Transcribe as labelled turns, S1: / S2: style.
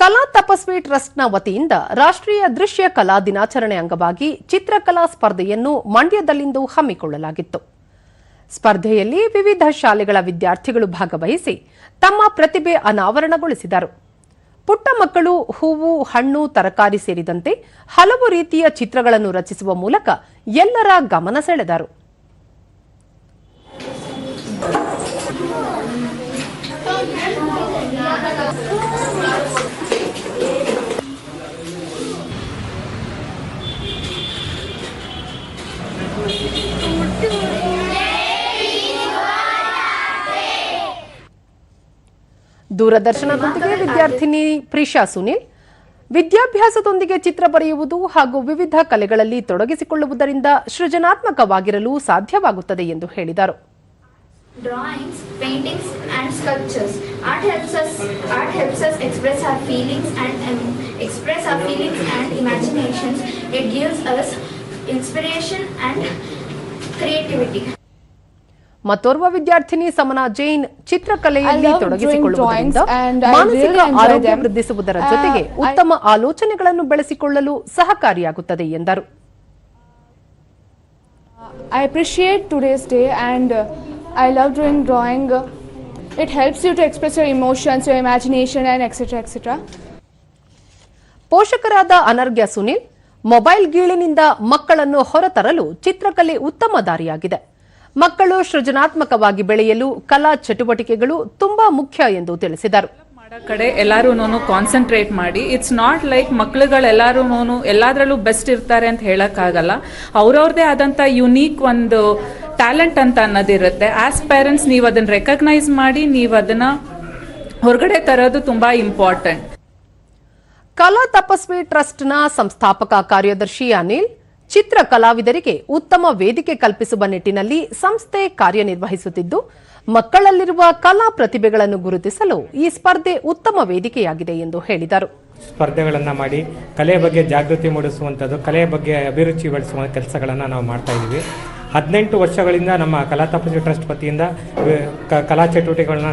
S1: ಕಲಾ ತಪಸ್ವಿ ಟ್ರಸ್ಟ್ನ ವತಿಯಿಂದ ರಾಷ್ಟ್ರೀಯ ದೃಶ್ಯ ಕಲಾ ದಿನಾಚರಣೆ ಅಂಗವಾಗಿ ಚಿತ್ರಕಲಾ ಸ್ಪರ್ಧೆಯನ್ನು ಮಂಡ್ಯದಲ್ಲಿಂದು ಹಮ್ಮಿಕೊಳ್ಳಲಾಗಿತ್ತು. ಸ್ಪರ್ಧೆಯಲ್ಲಿ ವಿವಿಧ ಶಾಲೆಗಳ ವಿದ್ಯಾರ್ಥಿಗಳು ಭಾಗವಹಿಸಿ ತಮ್ಮ ಪ್ರತಿಭೆ ಅನಾವರಣಗೊಳಿಸಿದರು. ಪುಟ್ಟ ಮಕ್ಕಳು ಹೂವು, ಹಣ್ಣು, ತರಕಾರಿ ಸೇರಿದಂತೆ ಹಲವು ರೀತಿಯ ಚಿತ್ರಗಳನ್ನು ರಚಿಸುವ ಮೂಲಕ ಎಲ್ಲರ ಗಮನ ಸೆಳೆದರು. ದೂರದರ್ಶನದೊಂದಿಗೆ ವಿದ್ಯಾರ್ಥಿನಿ ಪ್ರೀಶಾ ಸುನಿಲ್ ವಿದ್ಯಾಭ್ಯಾಸದೊಂದಿಗೆ ಚಿತ್ರ ಬರೆಯುವುದು ಹಾಗೂ ವಿವಿಧ ಕಲೆಗಳಲ್ಲಿ ತೊಡಗಿಸಿಕೊಳ್ಳುವುದರಿಂದ ಸೃಜನಾತ್ಮಕವಾಗಿರಲು ಸಾಧ್ಯವಾಗುತ್ತದೆ ಎಂದು ಹೇಳಿದರು
S2: drawings paintings and sculptures art helps us express our feelings and um, express our feelings and imaginations it gives us inspiration creativity
S1: ಮತ್ತೋರ್ವ ವಿದ್ಯಾರ್ಥಿನಿ ಸಮನಾ ಜೈನ್ ಚಿತ್ರಕಲೆಯಲ್ಲಿ ತೊಡಗಿಸಿಕೊಳ್ಳುವುದರಿಂದ ಮಾನಸಿಕ ಆರೋಗ್ಯ ವೃದ್ಧಿಸುವುದರ ಜೊತೆಗೆ ಉತ್ತಮ ಆಲೋಚನೆಗಳನ್ನು ಬೆಳೆಸಿಕೊಳ್ಳಲು ಸಹಕಾರಿಯಾಗುತ್ತದೆ ಎಂದರು.
S3: I appreciate today's day and I love doing drawing it helps you to express your emotions your imagination and etcetera etcetera
S1: ಪೋಷಕರಾದ Anarghya Sunil mobile ಗೀಳಿನಿಂದ ಮಕ್ಕಳನ್ನು ಹೊರತರಲು ಚಿತ್ರಕಲೆ ಉತ್ತಮ ದಾರಿಯಾಗಿದೆ. ಮಕ್ಕಳು ಸೃಜನಾತ್ಮಕವಾಗಿ ಬೆಳೆಯಲು ಕಲಾ ಚಟುವಟಿಕೆಗಳು ತುಂಬಾ ಮುಖ್ಯ ಎಂದು ತಿಳಿಸಿದರು.
S4: ಕಡೆ ಎಲ್ಲರೂ ಕಾನ್ಸಂಟ್ರೇಟ್ ಮಾಡಿ ಇಟ್ಸ್ ನಾಟ್ ಲೈಕ್ ಮಕ್ಳುಗಳೆಲ್ಲರೂ ಎಲ್ಲದರಲ್ಲೂ ಬೆಸ್ಟ್ ಇರ್ತಾರೆ ಅಂತ ಹೇಳೋಕ್ಕಾಗಲ್ಲ. ಅವ್ರವ್ರದೇ ಆದಂಥ ಯುನೀಕ್ ಒಂದು ಟ್ಯಾಲೆಂಟ್ ಅಂತ ಅನ್ನೋದಿರುತ್ತೆ. ಆಸ್ ಪೇರೆಂಟ್ಸ್ ನೀವು ಅದನ್ನು ರೆಕಗ್ನೈಸ್ ಮಾಡಿ, ನೀವು ಅದನ್ನು ಹೊರಗಡೆ ತರೋದು ತುಂಬ ಇಂಪಾರ್ಟೆಂಟ್
S1: ಕಲಾ ತಪಸ್ವಿ ಟ್ರಸ್ಟ್ನ ಸಂಸ್ಥಾಪಕ ಕಾರ್ಯದರ್ಶಿ ಅನಿಲ್, ಚಿತ್ರ ಕಲಾವಿದರಿಗೆ ಉತ್ತಮ ವೇದಿಕೆ ಕಲ್ಪಿಸುವ ನಿಟ್ಟಿನಲ್ಲಿ ಸಂಸ್ಥೆ ಕಾರ್ಯನಿರ್ವಹಿಸುತ್ತಿದ್ದು, ಮಕ್ಕಳಲ್ಲಿರುವ ಕಲಾ ಪ್ರತಿಭೆಗಳನ್ನು ಗುರುತಿಸಲು ಈ ಸ್ಪರ್ಧೆ ಉತ್ತಮ ವೇದಿಕೆಯಾಗಿದೆ ಎಂದು ಹೇಳಿದರು.
S5: ಸ್ಪರ್ಧೆಗಳನ್ನು ಮಾಡಿ ಕಲೆ ಬಗ್ಗೆ ಜಾಗೃತಿ ಮೂಡಿಸುವಂಥದ್ದು, ಕಲೆಯ ಬಗ್ಗೆ ಅಭಿರುಚಿ ಬೆಳೆಸುವ ಕೆಲಸಗಳನ್ನು ನಾವು ಮಾಡ್ತಾ ಇದ್ದೀವಿ ಹದಿನೆಂಟು ವರ್ಷಗಳಿಂದ ನಮ್ಮ ಕಲಾ ತಪಸ್ವಿ ಟ್ರಸ್ಟ್ ವತಿಯಿಂದ ಕಲಾ ಚಟುವಟಿಕೆಗಳನ್ನ